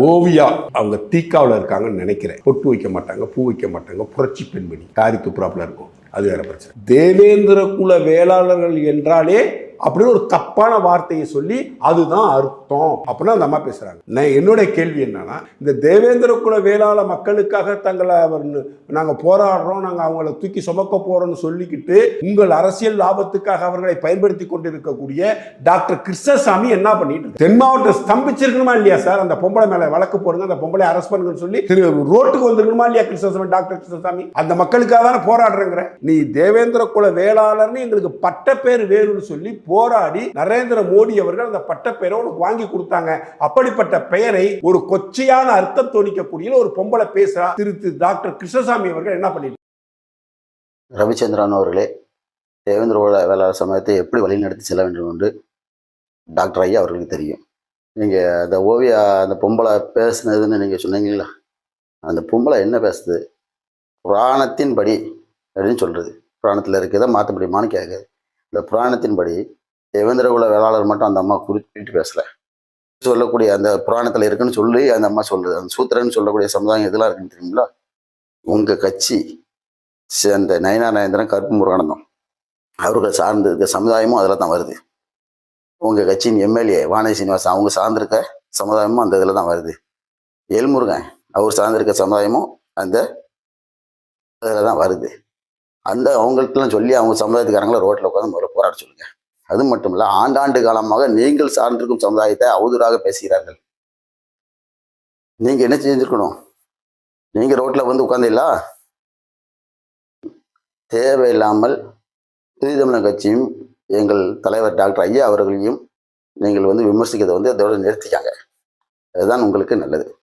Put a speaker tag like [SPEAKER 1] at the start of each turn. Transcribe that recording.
[SPEAKER 1] ஓவியா. அவங்க தீக்காவில் இருக்காங்கன்னு நினைக்கிறேன். பொட்டு வைக்க மாட்டாங்க பூ வைக்க மாட்டாங்க புரட்சி பெண்மணி. காரி துப்புறாப்புல இருக்கும். அது வேற பிரச்சனை. தேவேந்திர குல வேளாளர்கள் என்றாலே அப்படின்னு ஒரு தப்பான வார்த்தையை சொல்லி அதுதான் அர்த்தம் அப்படின்னு அந்த அம்மா பேசுகிறாங்க நான் என்னுடைய கேள்வி என்னன்னா இந்த தேவேந்திர குல வேளாள மக்களுக்காக தங்களை அவர் நாங்கள் போராடுறோம் நாங்கள் அவங்கள தூக்கி சுமக்க போகிறோம்னு சொல்லிக்கிட்டு உங்கள் அரசியல் லாபத்துக்காக அவர்களை பயன்படுத்தி கொண்டிருக்கக்கூடிய டாக்டர் கிருஷ்ணசாமி என்ன பண்ணிட்டு தென் மாவட்டம் ஸ்தம்பிச்சிருக்கணுமா இல்லையா சார்? அந்த பொம்பளை மேலே வழக்கு போடுங்க அந்த பொம்பளை அரெஸ்ட் பண்ணுங்கன்னு சொல்லி திரு ரோட்டுக்கு வந்துருக்கணுமா இல்லையா கிருஷ்ணசாமி டாக்டர் கிருஷ்ணசாமி? அந்த மக்களுக்காக தானே போராடுறேங்கிற. நீ தேவேந்திர குல வேளாளர்னு எங்களுக்கு பட்ட பேர் வேணும்னு சொல்லி போராடி நரேந்திர மோடி அவர்கள் அந்த பட்டப்பெயரை உனக்கு வாங்கி கொடுத்தாங்க. அப்படிப்பட்ட பெயரை ஒரு கொச்சையான அர்த்தம் தோணிக்கக்கூடிய ஒரு பொம்பளை பேசுறா திரு டாக்டர் கிருஷ்ணசாமி அவர்கள் என்ன பண்ணிட்டு
[SPEAKER 2] ரவிச்சந்திரன் அவர்களே தேவேந்திர வேளாண் சமயத்தை எப்படி வழிநடத்தி செல்ல வேண்டும் என்று டாக்டர் ஐயா அவர்களுக்கு தெரியும். நீங்கள் அந்த ஓவியா அந்த பொம்பளை பேசுனதுன்னு நீங்கள் சொன்னீங்களா? அந்த பொம்பளை என்ன பேசுது? புராணத்தின்படி அப்படின்னு சொல்கிறது புராணத்தில் இருக்கிறத மாற்ற முடியுமான்னு கேட்குது. இந்த புராணத்தின்படி தேவேந்திர குல வேளாளர் மட்டும் அந்த அம்மா குறிப்பிட்டு பேசலை. சொல்லக்கூடிய அந்த புராணத்தில் இருக்குன்னு சொல்லி அந்த அம்மா சொல்லுது. அந்த சூத்திரன்னு சொல்லக்கூடிய சமுதாயம் இதெல்லாம் இருக்குன்னு தெரியுங்களா? உங்கள் கட்சி அந்த நயனா நயந்திரன் கருப்பு முருகானந்தம் அவர்கள் சார்ந்து இருக்க சமுதாயமும் அதில் தான் வருது. உங்கள் கட்சியின் எம்எல்ஏ வானதி சீனிவாசன் அவங்க சார்ந்திருக்க சமுதாயமும் அந்த இதில் தான் வருது. எல்முருகன் அவர் சார்ந்திருக்க சமுதாயமும் அந்த இதில் தான் வருது. அந்த அவங்களுக்கெல்லாம் சொல்லி அவங்க சமுதாயத்துக்காரங்களை ரோட்டில் உட்காந்து முதல்ல போராட சொல்லுங்க. அது மட்டும் இல்லை ஆண்டாண்டு காலமாக நீங்கள் சார்ந்திருக்கும் சமுதாயத்தை அவதூறாக பேசுகிறார்கள். நீங்கள் என்ன செஞ்சுருக்கணும்? நீங்கள் ரோட்டில் வந்து உட்காந்தில்லா தேவையில்லாமல் புதிதமிழன் கட்சியும் எங்கள் தலைவர் டாக்டர் ஐயா அவர்களையும் நீங்கள் வந்து விமர்சிக்கிறதை வந்து அதோட நிறுத்திக்காங்க. அதுதான் உங்களுக்கு நல்லது.